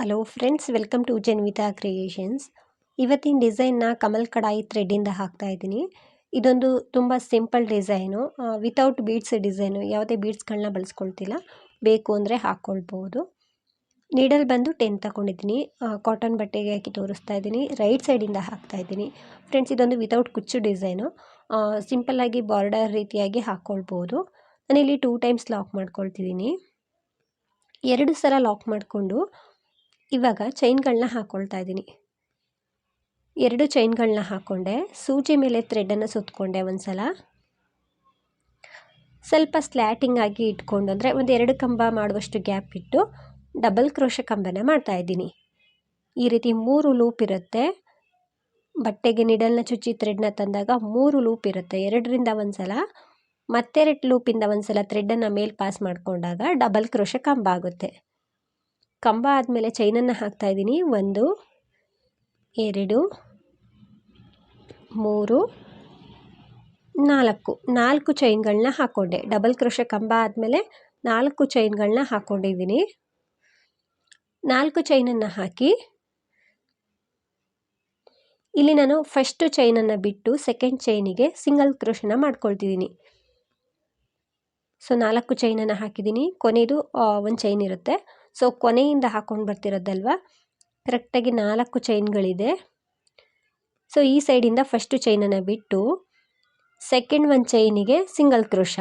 Hello friends welcome to Janvitha creations ಇವತ್ತಿನ ಡಿಸೈನ್ನ ಕಮಲ್ ಕಡಾಯಿ ಥ್ರೆಡ್ಡಿಂದ ಹಾಕ್ತಾ ಇದ್ದೀನಿ. ಇದೊಂದು ತುಂಬ simple design without beads design ಯಾವುದೇ ಬೀಡ್ಸ್ಗಳನ್ನ ಬಳಸ್ಕೊಳ್ತಿಲ್ಲ. ಬೇಕು ಅಂದರೆ ಹಾಕ್ಕೊಳ್ಬೋದು. ನೀಡಲ್ ಬಂದು ಟೆನ್ ತಗೊಂಡಿದ್ದೀನಿ ಕಾಟನ್ ಬಟ್ಟೆಗೆ ಹಾಕಿ ತೋರಿಸ್ತಾ ಇದ್ದೀನಿ. ರೈಟ್ ಸೈಡಿಂದ ಹಾಕ್ತಾ ಇದ್ದೀನಿ. ಫ್ರೆಂಡ್ಸ್ ಇದೊಂದು ವಿತೌಟ್ ಕುಚ್ಚು ಡಿಸೈನು ಸಿಂಪಲ್ಲಾಗಿ ಬಾರ್ಡರ್ ರೀತಿಯಾಗಿ ಹಾಕ್ಕೊಳ್ಬೋದು. ನಾನಿಲ್ಲಿ ಟೂ ಟೈಮ್ಸ್ ಲಾಕ್ ಮಾಡ್ಕೊಳ್ತಿದ್ದೀನಿ. ಎರಡು ಸಲ ಲಾಕ್ ಮಾಡಿಕೊಂಡು ಇವಾಗ ಚೈನ್ಗಳನ್ನ ಹಾಕ್ಕೊಳ್ತಾ ಇದ್ದೀನಿ. ಎರಡು ಚೈನ್ಗಳನ್ನ ಹಾಕ್ಕೊಂಡೆ ಸೂಜಿ ಮೇಲೆ ಥ್ರೆಡನ್ನು ಸುತ್ತಕೊಂಡೆ ಒಂದು ಸಲ ಸ್ವಲ್ಪ ಸ್ಲ್ಯಾಟಿಂಗ್ ಆಗಿ ಇಟ್ಕೊಂಡು, ಅಂದರೆ ಒಂದು ಎರಡು ಕಂಬ ಮಾಡುವಷ್ಟು ಗ್ಯಾಪ್ ಇಟ್ಟು ಡಬಲ್ ಕ್ರೋಶ ಕಂಬನ ಮಾಡ್ತಾ ಇದ್ದೀನಿ. ಈ ರೀತಿ ಮೂರು ಲೂಪ್ ಇರುತ್ತೆ. ಬಟ್ಟೆಗೆ ನಿಡಲ್ನ ಚುಚ್ಚಿ ಥ್ರೆಡ್ನ ತಂದಾಗ ಮೂರು ಲೂಪ್ ಇರುತ್ತೆ. ಎರಡರಿಂದ ಒಂದು ಸಲ ಮತ್ತೆರಡು ಲೂಪಿಂದ ಒಂದು ಸಲ ಥ್ರೆಡನ್ನು ಮೇಲೆ ಪಾಸ್ ಮಾಡಿಕೊಂಡಾಗ ಡಬಲ್ ಕ್ರೋಶ ಕಂಬ ಆಗುತ್ತೆ. ಕಂಬ ಆದಮೇಲೆ ಚೈನನ್ನು ಹಾಕ್ತಾ ಇದ್ದೀನಿ. ಒಂದು, ಎರಡು, ಮೂರು, ನಾಲ್ಕು. ನಾಲ್ಕು ಚೈನ್ಗಳನ್ನ ಹಾಕ್ಕೊಂಡೆ ಡಬಲ್ ಕ್ರೋಶ ಕಂಬ ಆದಮೇಲೆ ನಾಲ್ಕು ಚೈನ್ಗಳನ್ನ ಹಾಕ್ಕೊಂಡಿದ್ದೀನಿ ನಾಲ್ಕು ಚೈನನ್ನು ಹಾಕಿ, ಇಲ್ಲಿ ನಾನು ಫಸ್ಟ್ ಚೈನನ್ನು ಬಿಟ್ಟು ಸೆಕೆಂಡ್ ಚೈನಿಗೆ ಸಿಂಗಲ್ ಕ್ರೋಶನ ಮಾಡ್ಕೊಳ್ತಿದ್ದೀನಿ. ಸೊ ನಾಲ್ಕು ಚೈನನ್ನು ಹಾಕಿದ್ದೀನಿ. ಕೊನೆಯದು ಒಂದು ಚೈನ್ ಇರುತ್ತೆ. ಸೊ ಕೊನೆಯಿಂದ ಹಾಕ್ಕೊಂಡು ಬರ್ತಿರೋದಲ್ವ? ಕರೆಕ್ಟಾಗಿ ನಾಲ್ಕು ಚೈನ್ಗಳಿದೆ. ಸೊ ಈ ಸೈಡಿಂದ ಫಸ್ಟು ಚೈನನ್ನು ಬಿಟ್ಟು ಸೆಕೆಂಡ್ ಒನ್ ಚೈನಿಗೆ ಸಿಂಗಲ್ ಕ್ರೋಶ.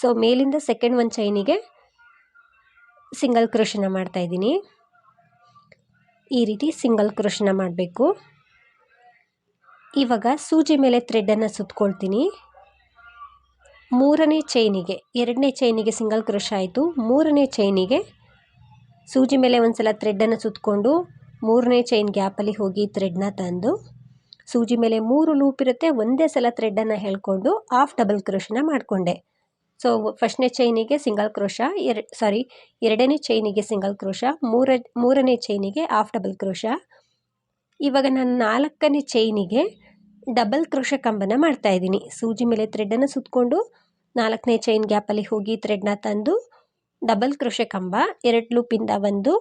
ಸೊ ಮೇಲಿಂದ ಸೆಕೆಂಡ್ ಒನ್ ಚೈನಿಗೆ ಸಿಂಗಲ್ ಕ್ರೋಶನ ಮಾಡ್ತಾಯಿದ್ದೀನಿ ಈ ರೀತಿ ಸಿಂಗಲ್ ಕ್ರೋಶನ ಮಾಡಬೇಕು. ಇವಾಗ ಸೂಜಿ ಮೇಲೆ ಥ್ರೆಡ್ಡನ್ನು ಸುತ್ಕೊಳ್ತೀನಿ. ಮೂರನೇ ಚೈನಿಗೆ, ಎರಡನೇ ಚೈನಿಗೆ ಸಿಂಗಲ್ ಕ್ರೋಶ ಆಯಿತು. ಮೂರನೇ ಚೈನಿಗೆ ಸೂಜಿ ಮೇಲೆ ಒಂದು ಸಲ ಥ್ರೆಡ್ಡನ್ನು ಸುತ್ತಕೊಂಡು ಮೂರನೇ ಚೈನ್ ಗ್ಯಾಪಲ್ಲಿ ಹೋಗಿ ಥ್ರೆಡ್ನ ತಂದು, ಸೂಜಿ ಮೇಲೆ ಮೂರು ಲೂಪ್ ಇರುತ್ತೆ, ಒಂದೇ ಸಲ ಥ್ರೆಡ್ಡನ್ನು ಹೇಳ್ಕೊಂಡು ಆಫ್ ಡಬಲ್ ಕ್ರೋಶನ ಮಾಡಿಕೊಂಡೆ. ಸೊ ಫಸ್ಟ್ನೇ ಚೈನಿಗೆ ಸಿಂಗಲ್ ಕ್ರೋಶ ಎರ ಸಾರಿ ಎರಡನೇ ಚೈನಿಗೆ ಸಿಂಗಲ್ ಕ್ರೋಶ ಮೂರ, ಮೂರನೇ ಚೈನಿಗೆ ಆಫ್ ಡಬಲ್ ಕ್ರೋಶ ಇವಾಗ ನಾನು ನಾಲ್ಕನೇ ಚೈನಿಗೆ ಡಬಲ್ ಕ್ರೋಶ ಕಂಬನ ಮಾಡ್ತಾಯಿದ್ದೀನಿ ಸೂಜಿ ಮೇಲೆ ಥ್ರೆಡ್ಡನ್ನು ಸುತ್ತಕೊಂಡು ನಾಲ್ಕನೇ ಚೈನ್ ಗ್ಯಾಪಲ್ಲಿ ಹೋಗಿ ಥ್ರೆಡ್ನ ತಂದು ಡಬಲ್ ಕ್ರೋಶೆ ಕಂಬ, ಎರಡು ಲೂಪಿಂದ ಒಂದು,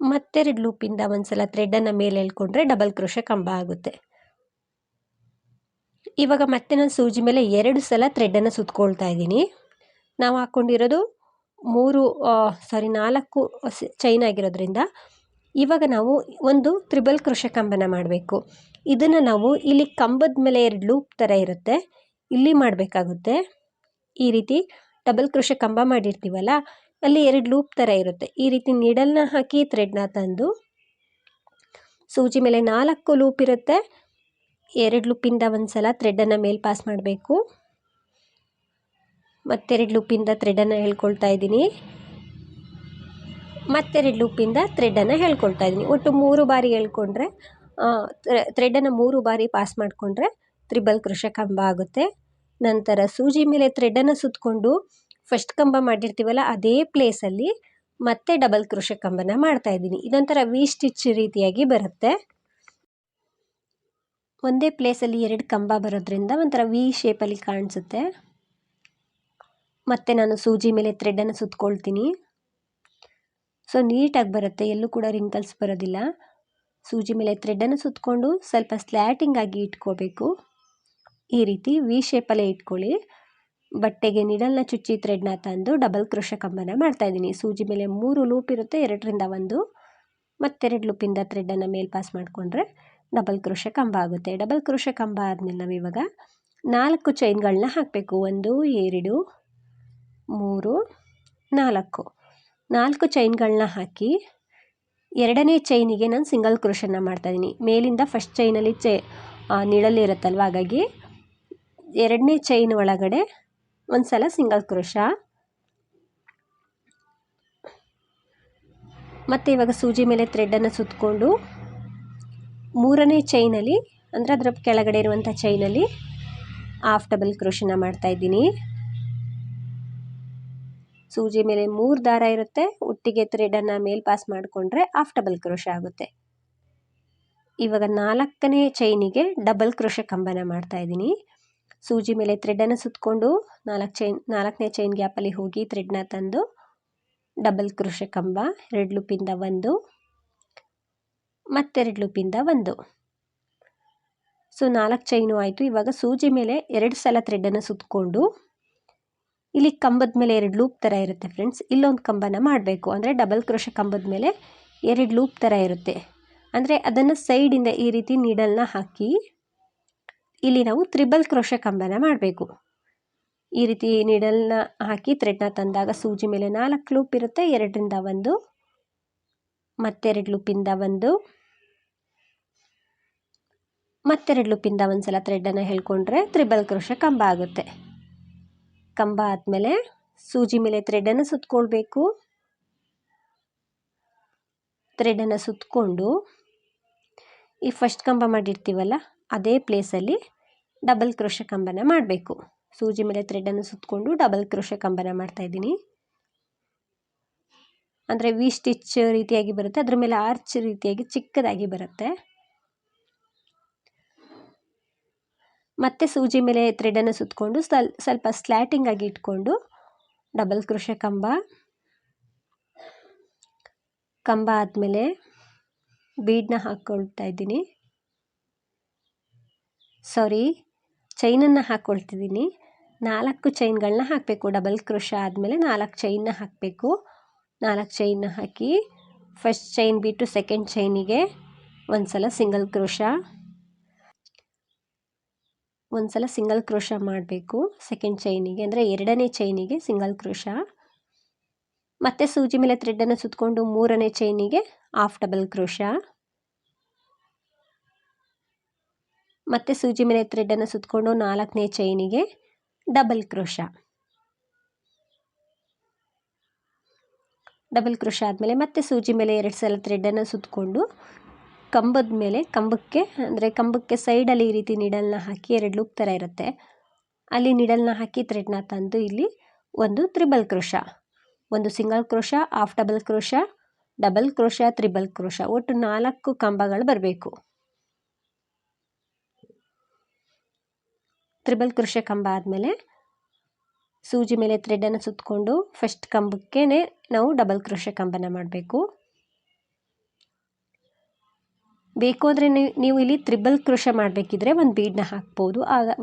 ಮತ್ತೆರಡು ಲೂಪಿಂದ ಒಂದು ಸಲ ಥ್ರೆಡನ್ನು ಮೇಲೆ ಎಳ್ಕೊಂಡ್ರೆ ಡಬಲ್ ಕ್ರೋಶೆ ಕಂಬ ಆಗುತ್ತೆ. ಇವಾಗ ಮತ್ತೆ ನಾನು ಸೂಜಿ ಮೇಲೆ ಎರಡು ಸಲ ಥ್ರೆಡನ್ನು ಸುತ್ಕೊಳ್ತಾ ಇದ್ದೀನಿ. ನಾವು ಹಾಕ್ಕೊಂಡಿರೋದು ಮೂರು ಸಾರಿ ನಾಲ್ಕು ಚೈನ್ ಆಗಿರೋದ್ರಿಂದ ಇವಾಗ ನಾವು ಒಂದು ತ್ರಿಬಲ್ ಕೃಷಿ ಕಂಬನ ಮಾಡಬೇಕು. ಇದನ್ನು ನಾವು ಇಲ್ಲಿ ಕಂಬದ ಮೇಲೆ ಎರಡು ಲೂಪ್ ಥರ ಇರುತ್ತೆ. ಇಲ್ಲಿ ಮಾಡಬೇಕಾಗುತ್ತೆ. ಈ ರೀತಿ ಡಬಲ್ ಕ್ರೋಶ ಕಂಬ ಮಾಡಿರ್ತೀವಲ್ಲ, ಅಲ್ಲಿ ಎರಡು ಲೂಪ್ ಥರ ಇರುತ್ತೆ. ಈ ರೀತಿ ನೀಡಲ್ನ ಹಾಕಿ ಥ್ರೆಡ್ನ ತಂದು ಸೂಜಿ ಮೇಲೆ ನಾಲ್ಕು ಲೂಪ್ ಇರುತ್ತೆ. ಎರಡು ಲೂಪಿಂದ ಒಂದು ಸಲ ಥ್ರೆಡನ್ನು ಮೇಲೆ ಪಾಸ್ ಮಾಡಬೇಕು. ಮತ್ತೆರಡು ಲೂಪಿಂದ ಥ್ರೆಡನ್ನು ಹೇಳ್ಕೊಳ್ತಾ ಇದ್ದೀನಿ. ಮತ್ತೆರಡು ಲೂಪಿಂದ ಥ್ರೆಡನ್ನು ಹೇಳ್ಕೊಳ್ತಾ ಇದ್ದೀನಿ. ಒಟ್ಟು ಮೂರು ಬಾರಿ ಹೇಳ್ಕೊಂಡ್ರೆ ಥ್ರೆಡನ್ನು ಮೂರು ಬಾರಿ ಪಾಸ್ ಮಾಡಿಕೊಂಡ್ರೆ ತ್ರಿಬಲ್ ಕೃಷ ಕಂಬ ಆಗುತ್ತೆ. ನಂತರ ಸೂಜಿ ಮೇಲೆ ಥ್ರೆಡನ್ನು ಸುತ್ತಕೊಂಡು ಫಸ್ಟ್ ಕಂಬ ಮಾಡಿರ್ತೀವಲ್ಲ, ಅದೇ ಪ್ಲೇಸಲ್ಲಿ ಮತ್ತೆ ಡಬಲ್ ಕ್ರೋಶ ಕಂಬನ ಮಾಡ್ತಾ ಇದ್ದೀನಿ. ಇದೊಂಥರ ವಿ ಸ್ಟಿಚ್ ರೀತಿಯಾಗಿ ಬರುತ್ತೆ. ಒಂದೇ ಪ್ಲೇಸಲ್ಲಿ ಎರಡು ಕಂಬ ಬರೋದ್ರಿಂದ ಒಂಥರ ವಿ ಶೇಪಲ್ಲಿ ಕಾಣಿಸುತ್ತೆ. ಮತ್ತೆ ನಾನು ಸೂಜಿ ಮೇಲೆ ಥ್ರೆಡನ್ನು ಸುತ್ಕೊಳ್ತೀನಿ. ಸೊ ನೀಟಾಗಿ ಬರುತ್ತೆ. ಎಲ್ಲೂ ಕೂಡ ರಿಂಕಲ್ಸ್ ಬರೋದಿಲ್ಲ. ಸೂಜಿ ಮೇಲೆ ಥ್ರೆಡನ್ನು ಸುತ್ತಕೊಂಡು ಸ್ವಲ್ಪ ಸ್ಲ್ಯಾಟಿಂಗ್ ಆಗಿ ಇಟ್ಕೋಬೇಕು. ಈ ರೀತಿ ವಿ ಶೇಪಲ್ಲೇ ಇಟ್ಕೊಳ್ಳಿ. ಬಟ್ಟೆಗೆ ನಿಡಲ್ನ ಚುಚ್ಚಿ ಥ್ರೆಡ್ನ ತಂದು ಡಬಲ್ ಕ್ರೋಶ ಕಂಬನ ಮಾಡ್ತಾಯಿದ್ದೀನಿ ಸೂಜಿ ಮೇಲೆ ಮೂರು ಲೂಪ್ ಇರುತ್ತೆ, ಎರಡರಿಂದ ಒಂದು. ಮತ್ತೆರಡು ಲೂಪಿಂದ ಥ್ರೆಡ್ಡನ್ನು ಮೇಲ್ ಪಾಸ್ ಮಾಡಿಕೊಂಡ್ರೆ ಡಬಲ್ ಕ್ರೋಶ ಕಂಬ ಆಗುತ್ತೆ. ಡಬಲ್ ಕ್ರೋಶ ಕಂಬ ಆದಮೇಲೆ ನಾವಿವಾಗ ನಾಲ್ಕು ಚೈನ್ಗಳನ್ನ ಹಾಕಬೇಕು. ಒಂದು, ಎರಡು, ಮೂರು, ನಾಲ್ಕು. ನಾಲ್ಕು ಚೈನ್ಗಳನ್ನ ಹಾಕಿ ಎರಡನೇ ಚೈನಿಗೆ ನಾನು ಸಿಂಗಲ್ ಕ್ರೋಶನ್ನ ಮಾಡ್ತಾಯಿದ್ದೀನಿ ಮೇಲಿಂದ ಫಸ್ಟ್ ಚೈನಲ್ಲಿ ಚೈ ನಿಳಲಿರುತ್ತಲ್ವ ಹಾಗಾಗಿ ಎರಡನೇ ಚೈನ್ ಒಳಗಡೆ ಒಂದು ಸಲ ಸಿಂಗಲ್ ಕ್ರೋಶ ಮತ್ತು ಇವಾಗ ಸೂಜಿ ಮೇಲೆ ಥ್ರೆಡನ್ನು ಸುತ್ತಕೊಂಡು ಮೂರನೇ ಚೈನಲ್ಲಿ ಅಂದರೆ ಅದರ ಕೆಳಗಡೆ ಇರುವಂಥ ಚೈನಲ್ಲಿ ಹಾಫ್ ಡಬಲ್ ಕ್ರೋಶನ ಮಾಡ್ತಾಯಿದ್ದೀನಿ ಸೂಜಿ ಮೇಲೆ ಮೂರು ದಾರ ಇರುತ್ತೆ, ಒಟ್ಟಿಗೆ ಥ್ರೆಡನ್ನು ಮೇಲ್ ಪಾಸ್ ಮಾಡಿಕೊಂಡ್ರೆ ಹಾಫ್ ಡಬಲ್ ಕ್ರೋಶ ಆಗುತ್ತೆ. ಇವಾಗ ನಾಲ್ಕನೇ ಚೈನಿಗೆ ಡಬಲ್ ಕ್ರೋಶ ಕಂಬನ ಮಾಡ್ತಾಯಿದ್ದೀನಿ ಸೂಜಿ ಮೇಲೆ ಥ್ರೆಡನ್ನು ಸುತ್ತಕೊಂಡು ನಾಲ್ಕು ಚೈನ್ ನಾಲ್ಕನೇ ಚೈನ್ ಗ್ಯಾಪಲ್ಲಿ ಹೋಗಿ ಥ್ರೆಡ್ನ ತಂದು ಡಬಲ್ ಕ್ರೋಶ ಕಂಬ ಎರಡು ಲೂಪಿಂದ ಒಂದು ಮತ್ತೆರಡು ಲೂಪಿಂದ ಒಂದು. ಸೊ ನಾಲ್ಕು ಚೈನು ಆಯಿತು. ಇವಾಗ ಸೂಜಿ ಮೇಲೆ ಎರಡು ಸಲ ಥ್ರೆಡನ್ನು ಸುತ್ತಕೊಂಡು ಇಲ್ಲಿ ಕಂಬದ ಮೇಲೆ ಎರಡು ಲೂಪ್ ಥರ ಇರುತ್ತೆ ಫ್ರೆಂಡ್ಸ್ ಇಲ್ಲೊಂದು ಕಂಬನ ಮಾಡಬೇಕು. ಅಂದರೆ ಡಬಲ್ ಕ್ರೋಶ ಕಂಬದ ಮೇಲೆ ಎರಡು ಲೂಪ್ ಥರ ಇರುತ್ತೆ. ಅಂದರೆ ಅದನ್ನು ಸೈಡಿಂದ ಈ ರೀತಿ ನೀಡಲ್ನ ಹಾಕಿ ಇಲ್ಲಿ ನಾವು ತ್ರಿಬಲ್ ಕ್ರೋಶ ಕಂಬನ ಮಾಡಬೇಕು. ಈ ರೀತಿ ನೀಡಲ್ನ ಹಾಕಿ ಥ್ರೆಡ್ನ ತಂದಾಗ ಸೂಜಿ ಮೇಲೆ ನಾಲ್ಕು ಲೂಪ್ ಇರುತ್ತೆ. ಎರಡರಿಂದ ಒಂದು, ಮತ್ತೆರಡು ಲೂಪಿಂದ ಒಂದು, ಮತ್ತೆರಡು ಲೂಪಿಂದ ಒಂದು ಸಲ ಥ್ರೆಡನ್ನು ಹೇಳ್ಕೊಂಡ್ರೆ ತ್ರಿಬಲ್ ಕ್ರೋಶ ಕಂಬ ಆಗುತ್ತೆ. ಕಂಬ ಆದಮೇಲೆ ಸೂಜಿ ಮೇಲೆ ಥ್ರೆಡನ್ನು ಸುತ್ತಕೊಳ್ಬೇಕು ಥ್ರೆಡನ್ನು ಸುತ್ತಕೊಂಡು ಈ ಫಸ್ಟ್ ಕಂಬ ಮಾಡಿರ್ತೀವಲ್ಲ ಅದೇ ಪ್ಲೇಸಲ್ಲಿ ಡಬಲ್ ಕ್ರೋಶ ಕಂಬನ ಮಾಡಬೇಕು. ಸೂಜಿ ಮೇಲೆ ಥ್ರೆಡನ್ನು ಸುತ್ತಕೊಂಡು ಡಬಲ್ ಕ್ರೋಶ ಕಂಬನ ಮಾಡ್ತಾಯಿದ್ದೀನಿ ಅಂದರೆ ವಿ ಸ್ಟಿಚ್ ರೀತಿಯಾಗಿ ಬರುತ್ತೆ, ಅದ್ರ ಮೇಲೆ ಆರ್ಚ್ ರೀತಿಯಾಗಿ ಚಿಕ್ಕದಾಗಿ ಬರುತ್ತೆ. ಮತ್ತೆ ಸೂಜಿ ಮೇಲೆ ಥ್ರೆಡನ್ನು ಸುತ್ತಕೊಂಡು ಸ್ವಲ್ ಸ್ವಲ್ಪ ಸ್ಲ್ಯಾಟಿಂಗ್ ಆಗಿ ಇಟ್ಕೊಂಡು ಡಬಲ್ ಕೃಷ ಕಂಬ ಕಂಬ ಆದಮೇಲೆ ಬೀಡನ್ನ ಹಾಕ್ಕೊಳ್ತಾ ಇದ್ದೀನಿ. ಸಾರಿ ಚೈನನ್ನು ಹಾಕ್ಕೊಳ್ತಿದ್ದೀನಿ ನಾಲ್ಕು ಚೈನ್ಗಳನ್ನ ಹಾಕಬೇಕು. ಡಬಲ್ ಕ್ರೋಶ ಆದಮೇಲೆ ನಾಲ್ಕು ಚೈನ್ನ ಹಾಕಬೇಕು. ನಾಲ್ಕು ಚೈನ್ನ ಹಾಕಿ ಫಸ್ಟ್ ಚೈನ್ ಬಿಟ್ಟು ಸೆಕೆಂಡ್ ಚೈನಿಗೆ ಒಂದು ಸಲ ಸಿಂಗಲ್ ಕ್ರೋಶ ಒಂದು ಸಲ ಸಿಂಗಲ್ ಕ್ರೋಶ ಮಾಡಬೇಕು. ಸೆಕೆಂಡ್ ಚೈನಿಗೆ ಅಂದರೆ ಎರಡನೇ ಚೈನಿಗೆ ಸಿಂಗಲ್ ಕ್ರೋಶ ಮತ್ತು ಸೂಜಿ ಮೇಲೆ ಥ್ರೆಡ್ಡನ್ನು ಸುತ್ತಕೊಂಡು ಮೂರನೇ ಚೈನಿಗೆ ಆಫ್ ಡಬಲ್ ಕ್ರೋಶ ಮತ್ತು ಸೂಜಿ ಮೇಲೆ ಥ್ರೆಡ್ಡನ್ನು ಸುತ್ತಕೊಂಡು ನಾಲ್ಕನೇ ಚೈನಿಗೆ ಡಬಲ್ ಕ್ರೋಶ. ಡಬಲ್ ಕ್ರೋಶ ಆದಮೇಲೆ ಮತ್ತೆ ಸೂಜಿ ಮೇಲೆ ಎರಡು ಸಲ ಥ್ರೆಡ್ಡನ್ನು ಸುತ್ತಕೊಂಡು ಕಂಬದ ಮೇಲೆ ಕಂಬಕ್ಕೆ, ಅಂದರೆ ಕಂಬಕ್ಕೆ ಸೈಡಲ್ಲಿ ಈ ರೀತಿ ನಿಡಲ್ನ ಹಾಕಿ ಎರಡು ಲೂಪ್ ಥರ ಇರುತ್ತೆ. ಅಲ್ಲಿ ನಿಡಲ್ನ ಹಾಕಿ ಥ್ರೆಡ್ನ ತಂದು ಇಲ್ಲಿ ಒಂದು ತ್ರಿಬಲ್ ಕ್ರೋಶ. ಒಂದು single crochet half double crochet double crochet, triple crochet. ಒಟ್ಟು ನಾಲ್ಕು ಕಂಬಗಳು ಬರಬೇಕು. ತ್ರಿಬಲ್ ಕ್ರೋಶ ಕಂಬ ಆದಮೇಲೆ ಸೂಜಿ ಮೇಲೆ ಥ್ರೆಡನ್ನು ಸುತ್ತಕೊಂಡು ಫಸ್ಟ್ ಕಂಬಕ್ಕೆ ನಾವು ಡಬಲ್ ಕ್ರೋಶ ಕಂಬನ ಮಾಡಬೇಕು. ಬೇಕು ಅಂದರೆ ನೀವು ಇಲ್ಲಿ ತ್ರಿಬಲ್ ಕ್ರೋಶ ಮಾಡಬೇಕಿದ್ರೆ ಒಂದು ಬೀಡನ್ನ ಹಾಕ್ಬೋದು.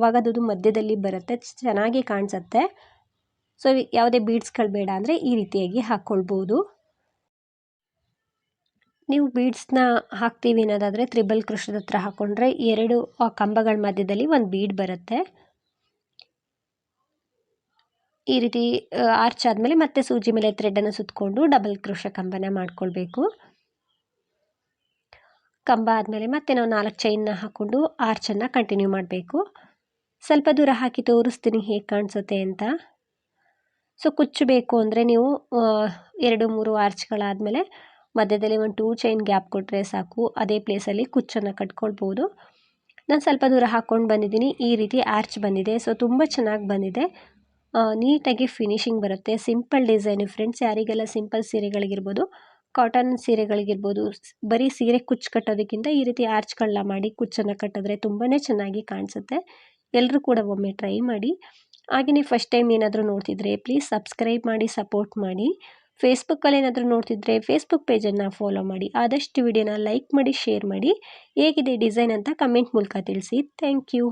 ಆಗ ಅದು ಮಧ್ಯದಲ್ಲಿ ಬರುತ್ತೆ, ಚೆನ್ನಾಗಿ ಕಾಣಿಸುತ್ತೆ. ಸೊ ಯಾವುದೇ ಬೀಡ್ಸ್ಗಳು ಬೇಡ ಅಂದರೆ ಈ ರೀತಿಯಾಗಿ ಹಾಕ್ಕೊಳ್ಬೋದು ನೀವು ಬೀಡ್ಸ್ನ ಹಾಕ್ತೀವಿ ಅನ್ನೋದಾದರೆ ತ್ರಿಬಲ್ ಕೃಷ್ಣದ ಹತ್ರ ಹಾಕ್ಕೊಂಡ್ರೆ ಎರಡು ಕಂಬಗಳ ಮಧ್ಯದಲ್ಲಿ ಒಂದು ಬೀಡ್ ಬರುತ್ತೆ. ಈ ರೀತಿ ಆರ್ಚ್ ಆದಮೇಲೆ ಮತ್ತೆ ಸೂಜಿ ಮೇಲೆ ಥ್ರೆಡನ್ನು ಸುತ್ತಕೊಂಡು ಡಬಲ್ ಕೃಷ ಕಂಬನ ಮಾಡ್ಕೊಳ್ಬೇಕು. ಕಂಬ ಆದಮೇಲೆ ಮತ್ತೆ ನಾವು ನಾಲ್ಕು ಚೈನ್ನ ಹಾಕ್ಕೊಂಡು ಆರ್ಚನ್ನು ಕಂಟಿನ್ಯೂ ಮಾಡಬೇಕು. ಸ್ವಲ್ಪ ದೂರ ಹಾಕಿ ತೋರಿಸ್ತೀನಿ ಹೇಗೆ ಕಾಣಿಸುತ್ತೆ ಅಂತ. ಸೊ ಕುಚ್ಚಬೇಕು ಅಂದರೆ ನೀವು ಎರಡು ಮೂರು ಆರ್ಚ್ಗಳಾದಮೇಲೆ ಮಧ್ಯದಲ್ಲಿ ಒಂದು ಟೂ ಚೈನ್ ಗ್ಯಾಪ್ ಕೊಟ್ಟರೆ ಸಾಕು. ಅದೇ ಪ್ಲೇಸಲ್ಲಿ ಕುಚ್ಚನ್ನು ಕಟ್ಕೊಳ್ಬೋದು. ನಾನು ಸ್ವಲ್ಪ ದೂರ ಹಾಕ್ಕೊಂಡು ಬಂದಿದ್ದೀನಿ. ಈ ರೀತಿ ಆರ್ಚ್ ಬಂದಿದೆ. ಸೊ ತುಂಬ ಚೆನ್ನಾಗಿ ಬಂದಿದೆ. ನೀಟಾಗಿ ಫಿನಿಶಿಂಗ್ ಬರುತ್ತೆ. ಸಿಂಪಲ್ ಡಿಸೈನು ಫ್ರೆಂಡ್ಸ್ ಯಾರಿಗೆಲ್ಲ ಸಿಂಪಲ್ ಸೀರೆಗಳಿಗಿರ್ಬೋದು ಕಾಟನ್ ಸೀರೆಗಳಿಗಿರ್ಬೋದು, ಬರೀ ಸೀರೆ ಕುಚ್ಚು ಕಟ್ಟೋದಕ್ಕಿಂತ ಈ ರೀತಿ ಆರ್ಚ್ಗಳನ್ನ ಮಾಡಿ ಕುಚ್ಚನ್ನು ಕಟ್ಟಿದ್ರೆ ತುಂಬಾ ಚೆನ್ನಾಗಿ ಕಾಣಿಸುತ್ತೆ. ಎಲ್ಲರೂ ಕೂಡ ಒಮ್ಮೆ ಟ್ರೈ ಮಾಡಿ. ಹಾಗೆಯೇ ಫಸ್ಟ್ ಟೈಮ್ ಏನಾದರೂ ನೋಡ್ತಿದ್ರೆ ಪ್ಲೀಸ್ ಸಬ್ಸ್ಕ್ರೈಬ್ ಮಾಡಿ ಸಪೋರ್ಟ್ ಮಾಡಿ. ಫೇಸ್ಬುಕ್ಕಲ್ಲಿ ಏನಾದರೂ ನೋಡ್ತಿದ್ರೆ ಫೇಸ್ಬುಕ್ ಪೇಜನ್ನು ಫಾಲೋ ಮಾಡಿ, ಆದಷ್ಟು ವಿಡಿಯೋನ ಲೈಕ್ ಮಾಡಿ ಶೇರ್ ಮಾಡಿ, ಹೇಗಿದೆ ಡಿಸೈನ್ ಅಂತ ಕಮೆಂಟ್ ಮೂಲಕ ತಿಳಿಸಿ. Thank you